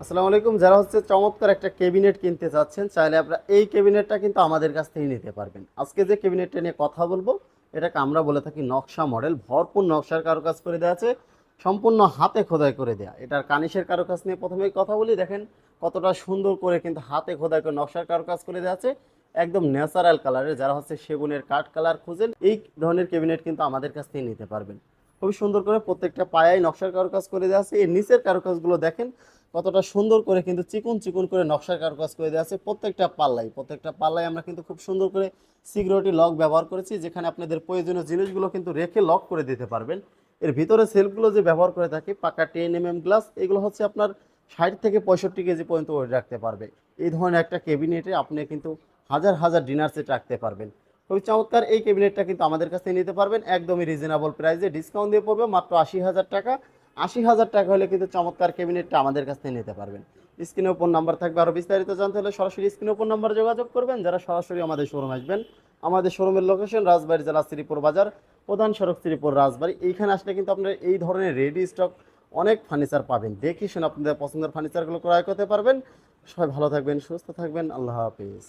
আসসালামু আলাইকুম, যারা হচ্ছে চমৎকার একটা ক্যাবিনেট কিনতে চাচ্ছেন চাইলে আপনারা এই ক্যাবিনেটটা কিন্তু আমাদের কাছ থেকে নিতে পারবেন। আজকে যে ক্যাবিনেটটা নিয়ে কথা বলব, এটাকে আমরা বলে থাকি নকশা মডেল। ভরপুর নকশার কারুকাজ করে দেওয়া আছে, সম্পূর্ণ হাতে খোদাই করে দেয়া। এটার কানিশের কারুকাজ নিয়ে প্রথমেই কথা বলি, দেখেন কতটা সুন্দর করে কিন্তু হাতে খোদাই করে নকশার কারুকাজ করে দেওয়া আছে। একদম ন্যাচারাল কালারের, যারা হচ্ছে সেগুনের কাঠ কালার খুঁজেন, এই ধরনের ক্যাবিনেট কিন্তু আমাদের কাছ থেকে নিতে পারবেন। খুবই সুন্দর করে প্রত্যেকটা পায়ায় নকশার কারুকাজ করে দেওয়া আছে। এর নিচের কারুকাজগুলো দেখেন, কতটা সুন্দর করে কিন্তু চিকুন চিকুন করে নকশার কারুকাজ করে দেওয়া আছে প্রত্যেকটা পাল্লাই প্রত্যেকটা পাল্লায় আমরা কিন্তু খুব সুন্দর করে সিকিউরিটি লক ব্যবহার করেছি, যেখানে আপনাদের প্রয়োজনীয় জিনিসগুলো কিন্তু রেখে লক করে দিতে পারবেন। এর ভিতরে সেলফগুলো যে ব্যবহার করে থাকি, পাকা টেন এম এম গ্লাস, এগুলো হচ্ছে আপনার ষাট থেকে পঁয়ষট্টি কেজি পর্যন্ত ওয়েট রাখতে পারবে। এই ধরনের একটা ক্যাবিনেটে আপনি কিন্তু হাজার হাজার ডিনার সেট রাখতে পারবেন। খুবই চমৎকার এই ক্যাবিনেটটা কিন্তু আমাদের কাছ নিতে পারবেন। একদমই রিজনেবল প্রাইসে ডিসকাউন্ট দিয়ে পড়বে মাত্র আশি হাজার টাকা। আশি হাজার টাকা হলে কিন্তু চমৎকার ক্যাবিনেটটা আমাদের কাছ থেকে নিতে পারবেন। স্ক্রিনে ওপর নাম্বার থাকবে আরও বিস্তারিত জানতে হলে সরাসরি স্ক্রিনে ওপর নাম্বার যোগাযোগ করবেন। যারা সরাসরি আমাদের শোরুম আসবেন, আমাদের শোরুমের লোকেশন রাজবাড়ি জেলা শ্রীপুর বাজার, প্রধান সড়ক শ্রীপুর রাজবাড়ি। এইখানে আসলে কিন্তু আপনারা এই ধরনের রেডি স্টক অনেক ফার্নিচার পাবেন। দেখি শুনে আপনাদের পছন্দের ফার্নিচারগুলো ক্রয় করতে পারবেন। সবাই ভালো থাকবেন, সুস্থ থাকবেন। আল্লাহ হাফিজ।